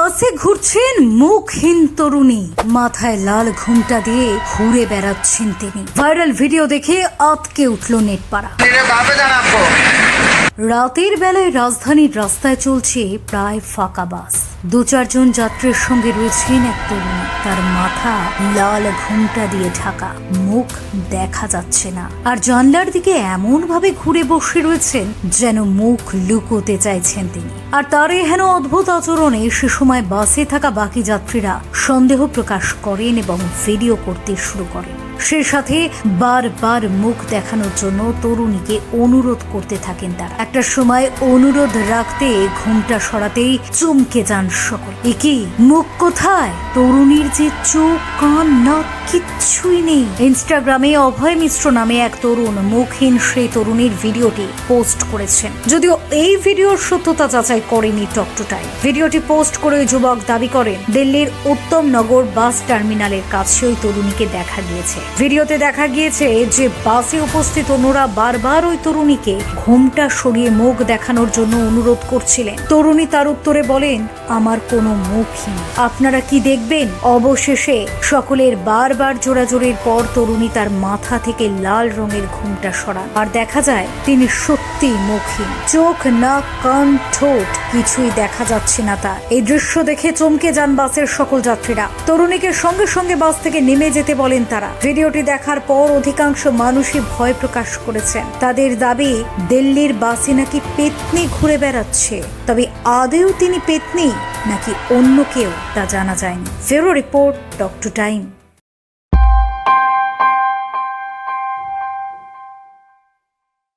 বাসে ঘুরছেন মুখহীন তরুণী। মাথায় লাল ঘুমটা দিয়ে ঘুরে বেড়াচ্ছেন তিনি। ভাইরাল ভিডিও দেখে আতকে উঠল নেটপাড়া। রাতের বেলায় রাজধানীর রাস্তায় চলছে প্রায় ফাঁকা বাস। দু চারজন যাত্রীর সঙ্গে রয়েছেন এক তরুণী। তার মাথা লাল ঘুমটা দিয়ে ঢাকা। মুখ দেখা যাচ্ছে না। আর জানলার দিকে এমন ভাবে ঘুরে বসে রয়েছেন যেন মুখ লুকোতে চাইছেন তিনি। আর তার হেন অদ্ভুত আচরণে সে সময় বাসে থাকা বাকি যাত্রীরা সন্দেহ প্রকাশ করেন এবং ভিডিও করতে শুরু করেন। সে সাথে বারবার মুখ দেখানোর জন্য তরুণীকে অনুরোধ করতে থাকেন তারা। একটা সময় অনুরোধ রাখতে ঘুমটা সরাতেই চমকে যান সকল। একি, মুখ কোথায়? তরুণীর যে চোখ, কান, নাক, কিচ্ছুই নেই। ইনস্টাগ্রামে অভয় মিশ্র নামে এক তরুণ, মুখহীন সেই তরুণীর ভিডিওটি পোস্ট করেছেন। যদিও এই ভিডিওর সত্যতা যাচাই করেনি টকটুটাই ভিডিওটি পোস্ট করে যুবক দাবি করেন, দিল্লির উত্তম নগর বাস টার্মিনালের কাছে ওই তরুণীকে দেখা গিয়েছে। ভিডিওতে দেখা গিয়েছে যে বাসে উপস্থিত অন্যরা বারবার ওই তরুণীকে ঘুমটা সরিয়ে মুখ দেখানোর জন্য অনুরোধ করছিলেন। তরুণী তার উত্তরে বলেন, আমার কোনো মুখই আপনারা কি দেখবেন? অবশেষে সকলের বারবার জোরাজোরির পর তরুণী তার মাথা থেকে লাল রঙের ঘুমটা সরান। আর দেখা যায়, তিনি সত্যি মুখহীন। চোখ, নাক, কান, ঠোঁট, কিছুই দেখা যাচ্ছে না তার। এই দৃশ্য দেখে চমকে যান বাসের সকল যাত্রীরা। তরুণীকে সঙ্গে সঙ্গে বাস থেকে নেমে যেতে বলেন তারা। ভিডিওটি দেখার পর অধিকাংশ মানুষই ভয় প্রকাশ করেছেন তাদের দাবি, দিল্লির বাসে নাকি পেতনি ঘুরে বেড়াচ্ছে। তবে আদেও তিনি পেতনি, নাকি অন্য কেউ তা জানা যায়নি। ফেরো রিপোর্ট, ডক্টর টাইম।